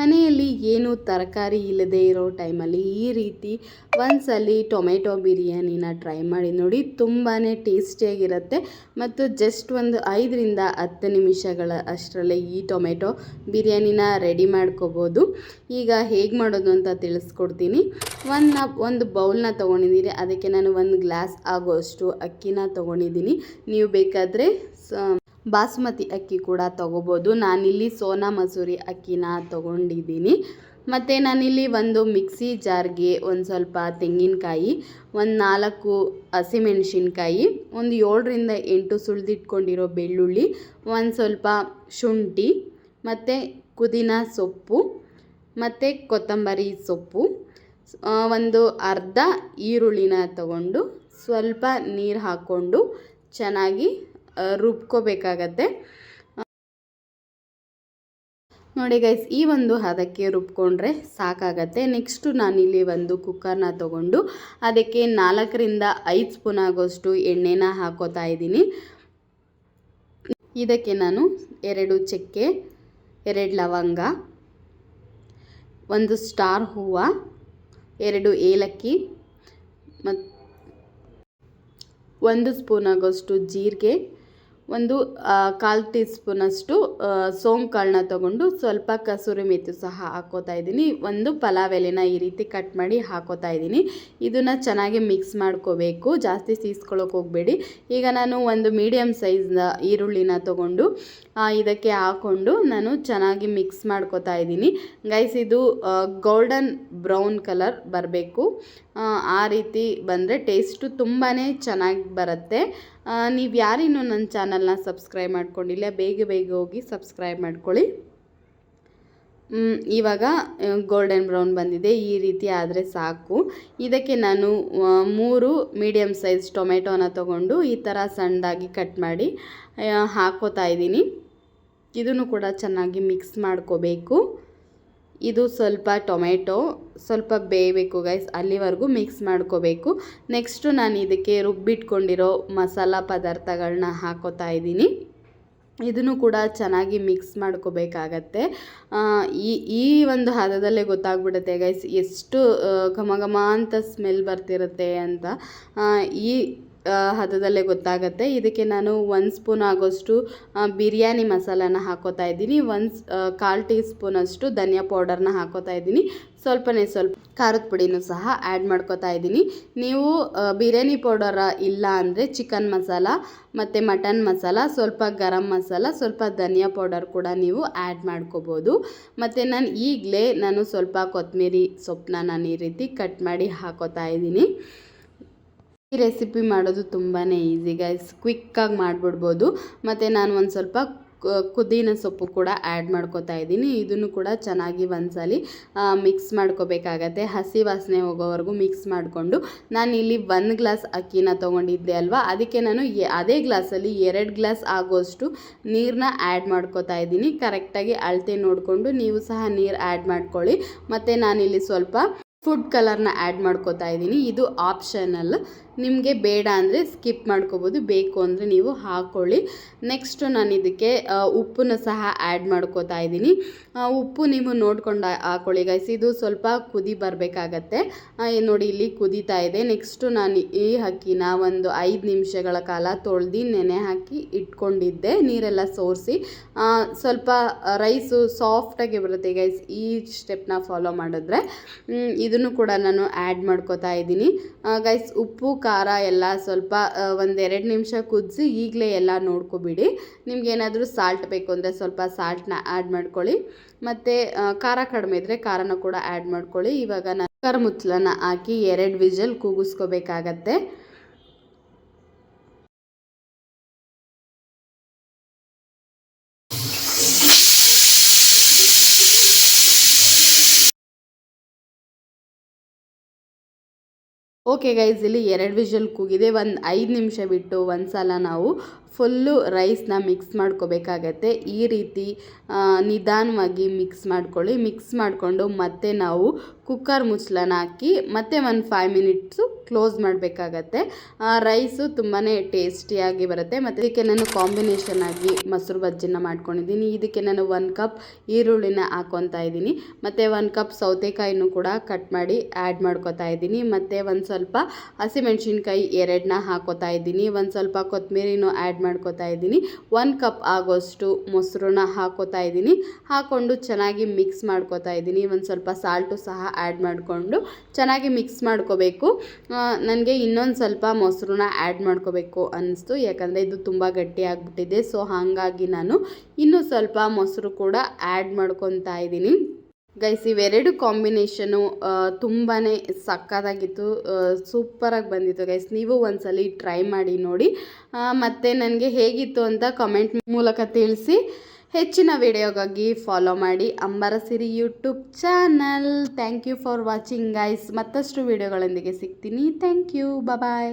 ಮನೆಯಲ್ಲಿ ಏನು ತರಕಾರಿ ಇಲ್ಲದೆ ಇರೋ ಟೈಮಲ್ಲಿ ಈ ರೀತಿ ಒಂದ್ಸಲಿ ಟೊಮೆಟೊ ಬಿರಿಯಾನಿನ ಟ್ರೈ ಮಾಡಿ ನೋಡಿ ತುಂಬಾ ಟೇಸ್ಟಿಯಾಗಿರುತ್ತೆ. ಮತ್ತು ಜಸ್ಟ್ ಒಂದು ಐದರಿಂದ ಹತ್ತು ನಿಮಿಷಗಳ ಅಷ್ಟರಲ್ಲೇ ಈ ಟೊಮೆಟೊ ಬಿರಿಯಾನಿನ ರೆಡಿ ಮಾಡ್ಕೋಬೋದು. ಈಗ ಹೇಗೆ ಮಾಡೋದು ಅಂತ ತಿಳಿಸ್ಕೊಡ್ತೀನಿ. ಒಂದು ಒಂದು ಬೌಲ್ನ ತೊಗೊಂಡಿದ್ದೀನಿ. ಅದಕ್ಕೆ ನಾನು ಒಂದು ಗ್ಲಾಸ್ ಆಗೋಷ್ಟು ಅಕ್ಕಿನ ತೊಗೊಂಡಿದ್ದೀನಿ. ನೀವು ಬೇಕಾದರೆ ಬಾಸುಮತಿ ಅಕ್ಕಿ ಕೂಡ ತೊಗೋಬೋದು. ನಾನಿಲ್ಲಿ ಸೋನಾ ಮಸೂರಿ ಅಕ್ಕಿನ ತೊಗೊಂಡಿದ್ದೀನಿ. ಮತ್ತು ನಾನಿಲ್ಲಿ ಒಂದು ಮಿಕ್ಸಿ ಜಾರ್ಗೆ ಒಂದು ಸ್ವಲ್ಪ ತೆಂಗಿನಕಾಯಿ, ಒಂದು ನಾಲ್ಕು ಹಸಿಮೆಣಸಿನ್ಕಾಯಿ, ಒಂದು ಏಳರಿಂದ ಎಂಟು ಸುಳಿದಿಟ್ಕೊಂಡಿರೋ ಬೆಳ್ಳುಳ್ಳಿ, ಒಂದು ಸ್ವಲ್ಪ ಶುಂಠಿ, ಮತ್ತು ಪುದೀನ ಸೊಪ್ಪು, ಮತ್ತು ಕೊತ್ತಂಬರಿ ಸೊಪ್ಪು ಒಂದು ಅರ್ಧ ಈರುಳ್ಳಿನ ತಗೊಂಡು ಸ್ವಲ್ಪ ನೀರು ಹಾಕ್ಕೊಂಡು ಚೆನ್ನಾಗಿ ರುಬ್ಕೋಬೇಕಾಗತ್ತೆ. ನೋಡಿ ಗೈಸ್ ಈ ಒಂದು ಹದಕ್ಕೆ ರುಬ್ಕೊಂಡ್ರೆ ಸಾಕಾಗತ್ತೆ. ನೆಕ್ಸ್ಟು ನಾನಿಲ್ಲಿ ಒಂದು ಕುಕ್ಕರ್ನ ತಗೊಂಡು ಅದಕ್ಕೆ ನಾಲ್ಕರಿಂದ ಐದು ಸ್ಪೂನ್ ಆಗೋಷ್ಟು ಎಣ್ಣೆನ ಹಾಕೋತಾ ಇದ್ದೀನಿ. ಇದಕ್ಕೆ ನಾನು ಎರಡು ಚಕ್ಕೆ, ಎರಡು ಲವಂಗ, ಒಂದು ಸ್ಟಾರ್ ಹೂವು, ಎರಡು ಏಲಕ್ಕಿ ಮತ್ತು ಒಂದು ಸ್ಪೂನ್ ಆಗೋಷ್ಟು ಜೀರಿಗೆ ಒಂದು ಕಾಲು ಟೀ ಸ್ಪೂನಷ್ಟು ಸೋಂಕಾಳನ್ನ ತೊಗೊಂಡು ಸ್ವಲ್ಪ ಕಸೂರಿ ಮೆಥಿ ಸಹ ಹಾಕೋತಾ ಇದ್ದೀನಿ. ಒಂದು ಪಲಾವ್ ಎಲೆನ ಈ ರೀತಿ ಕಟ್ ಮಾಡಿ ಹಾಕೋತಾ ಇದ್ದೀನಿ. ಇದನ್ನು ಚೆನ್ನಾಗಿ ಮಿಕ್ಸ್ ಮಾಡ್ಕೋಬೇಕು. ಜಾಸ್ತಿ ಸೀಸ್ಕೊಳ್ಳೋಕೆ ಹೋಗಬೇಡಿ. ಈಗ ನಾನು ಒಂದು ಮೀಡಿಯಮ್ ಸೈಜ್ನ ಈರುಳ್ಳಿನ ತೊಗೊಂಡು ಇದಕ್ಕೆ ಹಾಕ್ಕೊಂಡು ನಾನು ಚೆನ್ನಾಗಿ ಮಿಕ್ಸ್ ಮಾಡ್ಕೋತಾ ಇದ್ದೀನಿ. ಗೈಸ್ ಇದು ಗೋಲ್ಡನ್ ಬ್ರೌನ್ ಕಲರ್ ಬರಬೇಕು. ಆ ರೀತಿ ಬಂದರೆ ಟೇಸ್ಟು ತುಂಬಾ ಚೆನ್ನಾಗಿ ಬರುತ್ತೆ. ನೀವು ಯಾರಿನ್ನೂ ನನ್ನ ಚಾನಲ್ನ ಸಬ್ಸ್ಕ್ರೈಬ್ ಮಾಡ್ಕೊಂಡಿಲ್ಲ, ಬೇಗ ಬೇಗ ಹೋಗಿ ಸಬ್ಸ್ಕ್ರೈಬ್ ಮಾಡ್ಕೊಳ್ಳಿ. ಇವಾಗ ಗೋಲ್ಡನ್ ಬ್ರೌನ್ ಬಂದಿದೆ, ಈ ರೀತಿ ಆದರೆ ಸಾಕು. ಇದಕ್ಕೆ ನಾನು ಮೂರು ಮೀಡಿಯಮ್ ಸೈಜ್ ಟೊಮೆಟೊನ ತಗೊಂಡು ಈ ಥರ ಸಣ್ಣದಾಗಿ ಕಟ್ ಮಾಡಿ ಹಾಕೋತಾ ಇದ್ದೀನಿ. ಇದನ್ನು ಕೂಡ ಚೆನ್ನಾಗಿ ಮಿಕ್ಸ್ ಮಾಡ್ಕೋಬೇಕು. ಇದು ಸ್ವಲ್ಪ ಟೊಮೆಟೊ, ಸ್ವಲ್ಪ ಬೇಯಬೇಕು ಗೈಸ್ ಅಲ್ಲಿವರೆಗೂ ಮಿಕ್ಸ್ ಮಾಡ್ಕೋಬೇಕು. ನೆಕ್ಸ್ಟು ನಾನು ಇದಕ್ಕೆ ರುಬ್ಬಿಟ್ಕೊಂಡಿರೋ ಮಸಾಲ ಪದಾರ್ಥಗಳನ್ನ ಹಾಕೋತಾ ಇದ್ದೀನಿ. ಇದನ್ನು ಕೂಡ ಚೆನ್ನಾಗಿ ಮಿಕ್ಸ್ ಮಾಡ್ಕೋಬೇಕಾಗತ್ತೆ. ಈ ಈ ಒಂದು ಹದದಲ್ಲೇ ಗೊತ್ತಾಗ್ಬಿಡುತ್ತೆ ಗೈಸ್ ಎಷ್ಟು ಘಮ ಘಮ ಅಂತ ಸ್ಮೆಲ್ ಬರ್ತಿರುತ್ತೆ ಅಂತ. ಈ ಹದದಲ್ಲೇ ಗೊತ್ತಾಗುತ್ತೆ. ಇದಕ್ಕೆ ನಾನು ಒಂದು ಸ್ಪೂನ್ ಆಗೋಷ್ಟು ಬಿರಿಯಾನಿ ಮಸಾಲಾನ ಹಾಕೋತಾ ಇದ್ದೀನಿ. ಒಂದು ಕಾಲು ಟೀ ಸ್ಪೂನಷ್ಟು ಧನಿಯಾ ಪೌಡರ್ನ ಹಾಕೋತಾ ಇದ್ದೀನಿ. ಸ್ವಲ್ಪನೇ ಸ್ವಲ್ಪ ಖಾರದ ಪುಡಿನೂ ಸಹ ಆ್ಯಡ್ ಮಾಡ್ಕೋತಾ ಇದ್ದೀನಿ. ನೀವು ಬಿರಿಯಾನಿ ಪೌಡರ ಇಲ್ಲ ಅಂದರೆ ಚಿಕನ್ ಮಸಾಲ, ಮತ್ತು ಮಟನ್ ಮಸಾಲ, ಸ್ವಲ್ಪ ಗರಂ ಮಸಾಲ, ಸ್ವಲ್ಪ ಧನಿಯಾ ಪೌಡರ್ ಕೂಡ ನೀವು ಆ್ಯಡ್ ಮಾಡ್ಕೋಬೋದು. ಮತ್ತು ನಾನು ಈಗಲೇ ನಾನು ಸ್ವಲ್ಪ ಕೊತ್ತಂಬರಿ ಸೊಪ್ಪನ್ನ ನಾನು ಈ ರೀತಿ ಕಟ್ ಮಾಡಿ ಹಾಕೋತಾ ಇದ್ದೀನಿ. ಈ ರೆಸಿಪಿ ಮಾಡೋದು ತುಂಬಾ ಈಸಿ ಗೈಸ್ ಕ್ವಿಕ್ಕಾಗಿ ಮಾಡಿಬಿಡ್ಬೋದು. ಮತ್ತು ನಾನು ಒಂದು ಸ್ವಲ್ಪ ಕುದಿನ ಸೊಪ್ಪು ಕೂಡ ಆ್ಯಡ್ ಮಾಡ್ಕೋತಾ ಇದ್ದೀನಿ. ಇದನ್ನು ಕೂಡ ಚೆನ್ನಾಗಿ ಒಂದ್ಸಲಿ ಮಿಕ್ಸ್ ಮಾಡ್ಕೋಬೇಕಾಗತ್ತೆ. ಹಸಿ ವಾಸನೆ ಹೋಗೋವರೆಗೂ ಮಿಕ್ಸ್ ಮಾಡಿಕೊಂಡು. ನಾನು ಇಲ್ಲಿ ಒಂದು ಗ್ಲಾಸ್ ಅಕ್ಕಿನ ತೊಗೊಂಡಿದ್ದೆ ಅಲ್ವಾ? ಅದಕ್ಕೆ ನಾನು ಅದೇ ಗ್ಲಾಸಲ್ಲಿ ಎರಡು ಗ್ಲಾಸ್ ಆಗೋಷ್ಟು ನೀರನ್ನ ಆ್ಯಡ್ ಮಾಡ್ಕೋತಾ ಇದ್ದೀನಿ. ಕರೆಕ್ಟಾಗಿ ಅಳತೆ ನೋಡಿಕೊಂಡು ನೀವು ಸಹ ನೀರು ಆ್ಯಡ್ ಮಾಡ್ಕೊಳ್ಳಿ. ಮತ್ತು ನಾನಿಲ್ಲಿ ಸ್ವಲ್ಪ ಫುಡ್ ಕಲರ್ನ ಆ್ಯಡ್ ಮಾಡ್ಕೋತಾ ಇದ್ದೀನಿ. ಇದು ಆಪ್ಷನಲ್ ನಿಮಗೆ ಬೇಡ ಅಂದರೆ ಸ್ಕಿಪ್ ಮಾಡ್ಕೋಬೋದು. ಬೇಕು ಅಂದರೆ ನೀವು ಹಾಕ್ಕೊಳ್ಳಿ ನೆಕ್ಸ್ಟು ನಾನು ಇದಕ್ಕೆ ಉಪ್ಪನ್ನು ಸಹ ಆ್ಯಡ್ ಮಾಡ್ಕೋತಾ ಇದ್ದೀನಿ. ಉಪ್ಪು ನೀವು ನೋಡ್ಕೊಂಡು ಹಾಕೊಳ್ಳಿ. ಗೈಸ್ ಇದು ಸ್ವಲ್ಪ ಕುದಿ ಬರಬೇಕಾಗತ್ತೆ. ನೋಡಿ, ಇಲ್ಲಿ ಕುದೀತಾ ಇದೆ. ನೆಕ್ಸ್ಟು ನಾನು ಈ ಹಕ್ಕಿನ ಒಂದು ಐದು ನಿಮಿಷಗಳ ಕಾಲ ತೊಳೆದು ನೆನೆ ಹಾಕಿ ಇಟ್ಕೊಂಡಿದ್ದೆ. ನೀರೆಲ್ಲ ಸೋರಿಸಿ. ಸ್ವಲ್ಪ ರೈಸು ಸಾಫ್ಟಾಗಿ ಬರುತ್ತೆ. ಗೈಸ್ ಈ ಸ್ಟೆಪ್ನ ಫಾಲೋ ಮಾಡಿದ್ರೆ ಇದನ್ನು ಕೂಡ ನಾನು ಆ್ಯಡ್ ಮಾಡ್ಕೋತಾ ಇದ್ದೀನಿ. ಗೈಸ್ ಉಪ್ಪು ಖಾರ ಎಲ್ಲ ಸ್ವಲ್ಪ ಒಂದೆರಡು ನಿಮಿಷ ಕುದಿಸಿ ಈಗಲೇ ಎಲ್ಲ ನೋಡ್ಕೊಬಿಡಿ. ನಿಮ್ಗೇನಾದರೂ ಸಾಲ್ಟ್ ಬೇಕು ಅಂದರೆ ಸ್ವಲ್ಪ ಸಾಲ್ಟ್ನ ಆ್ಯಡ್ ಮಾಡ್ಕೊಳ್ಳಿ. ಮತ್ತು ಖಾರ ಕಡಿಮೆ ಇದ್ದರೆ ಖಾರನ ಕೂಡ ಆ್ಯಡ್ ಮಾಡ್ಕೊಳ್ಳಿ. ಇವಾಗ ನಾನು ಮುಚ್ಚಳನ ಹಾಕಿ ಎರಡು ವಿಜಲ್ ಕೂಗಿಸ್ಕೋಬೇಕಾಗತ್ತೆ ಓಕೆ ಗೈಸ್ ಇಲ್ಲಿ ಎರಡು ವಿಷಲ್ ಕೂಗಿದೆ. ಒಂದು ಐದು ನಿಮಿಷ ಬಿಟ್ಟು ಒಂದು ಸಲ ನಾವು ಫುಲ್ಲು ರೈಸ್ನ ಮಿಕ್ಸ್ ಮಾಡ್ಕೋಬೇಕಾಗತ್ತೆ. ಈ ರೀತಿ ನಿಧಾನವಾಗಿ ಮಿಕ್ಸ್ ಮಾಡ್ಕೊಳ್ಳಿ. ಮಿಕ್ಸ್ ಮಾಡಿಕೊಂಡು ಮತ್ತೆ ನಾವು ಕುಕ್ಕರ್ ಮುಚ್ಚಳನ ಹಾಕಿ ಮತ್ತೆ ಒಂದು ಫೈವ್ ಮಿನಿಟ್ಸು ಕ್ಲೋಸ್ ಮಾಡಬೇಕಾಗತ್ತೆ. ರೈಸು ತುಂಬಾ ಟೇಸ್ಟಿಯಾಗಿ ಬರುತ್ತೆ. ಮತ್ತು ಇದಕ್ಕೆ ನಾನು ಕಾಂಬಿನೇಷನ್ ಆಗಿ ಮೊಸರು ಬಜ್ಜಿನ ಮಾಡ್ಕೊಂಡಿದ್ದೀನಿ. ಇದಕ್ಕೆ ನಾನು ಒಂದು ಕಪ್ ಈರುಳ್ಳಿನ ಹಾಕೊತಾ ಇದ್ದೀನಿ. ಮತ್ತು ಒಂದು ಕಪ್ ಸೌತೆಕಾಯಿನೂ ಕೂಡ ಕಟ್ ಮಾಡಿ ಆ್ಯಡ್ ಮಾಡ್ಕೊತಾ ಇದ್ದೀನಿ. ಮತ್ತು ಒಂದು ಸ್ವಲ್ಪ ಹಸಿಮೆಣ್ಸಿನ್ಕಾಯಿ ಎರಡನ್ನ ಹಾಕೋತಾ ಇದ್ದೀನಿ. ಒಂದು ಸ್ವಲ್ಪ ಕೊತ್ತಂಬರಿನೂ ಆ್ಯಡ್ ಮಾಡ್ಕೊತಾ ಇದ್ದೀನಿ. ಒನ್ ಕಪ್ ಆಗೋಷ್ಟು ಮೊಸರನ್ನ ಹಾಕೋತಾ ಇದ್ದೀನಿ. ಹಾಕ್ಕೊಂಡು ಚೆನ್ನಾಗಿ ಮಿಕ್ಸ್ ಮಾಡ್ಕೊತಾ ಇದ್ದೀನಿ. ಒಂದು ಸ್ವಲ್ಪ ಸಾಲ್ಟು ಸಹ ಆ್ಯಡ್ ಮಾಡಿಕೊಂಡು ಚೆನ್ನಾಗಿ ಮಿಕ್ಸ್ ಮಾಡ್ಕೋಬೇಕು. ನನಗೆ ಇನ್ನೊಂದು ಸ್ವಲ್ಪ ಮೊಸರನ್ನ ಆ್ಯಡ್ ಮಾಡ್ಕೋಬೇಕು ಅನ್ನಿಸ್ತು ಯಾಕಂದರೆ ಇದು ತುಂಬ ಗಟ್ಟಿ ಆಗಿಬಿಟ್ಟಿದೆ. ಸೊ ಹಾಗಾಗಿ ನಾನು ಇನ್ನೂ ಸ್ವಲ್ಪ ಮೊಸರು ಕೂಡ ಆ್ಯಡ್ ಮಾಡ್ಕೊತಾ ಇದ್ದೀನಿ. ಗೈಸ್ ಇವೆರಡು ಕಾಂಬಿನೇಷನು ತುಂಬಾ ಸಕ್ಕತ್ತಾಗಿತ್ತು. ಸೂಪರಾಗಿ ಬಂದಿತ್ತು ಗೈಸ್ ನೀವು ಒಂದ್ಸಲಿ ಟ್ರೈ ಮಾಡಿ ನೋಡಿ. ಮತ್ತು ನನಗೆ ಹೇಗಿತ್ತು ಅಂತ ಕಮೆಂಟ್ ಮೂಲಕ ತಿಳಿಸಿ. ಹೆಚ್ಚಿನ ವಿಡಿಯೋಗಾಗಿ ಫಾಲೋ ಮಾಡಿ. Ambara Siri YouTube channel thank you for watching guys ಮತ್ತಷ್ಟು ವಿಡಿಯೋಗಳೊಂದಿಗೆ ಸಿಗ್ತೀನಿ. Thank you bye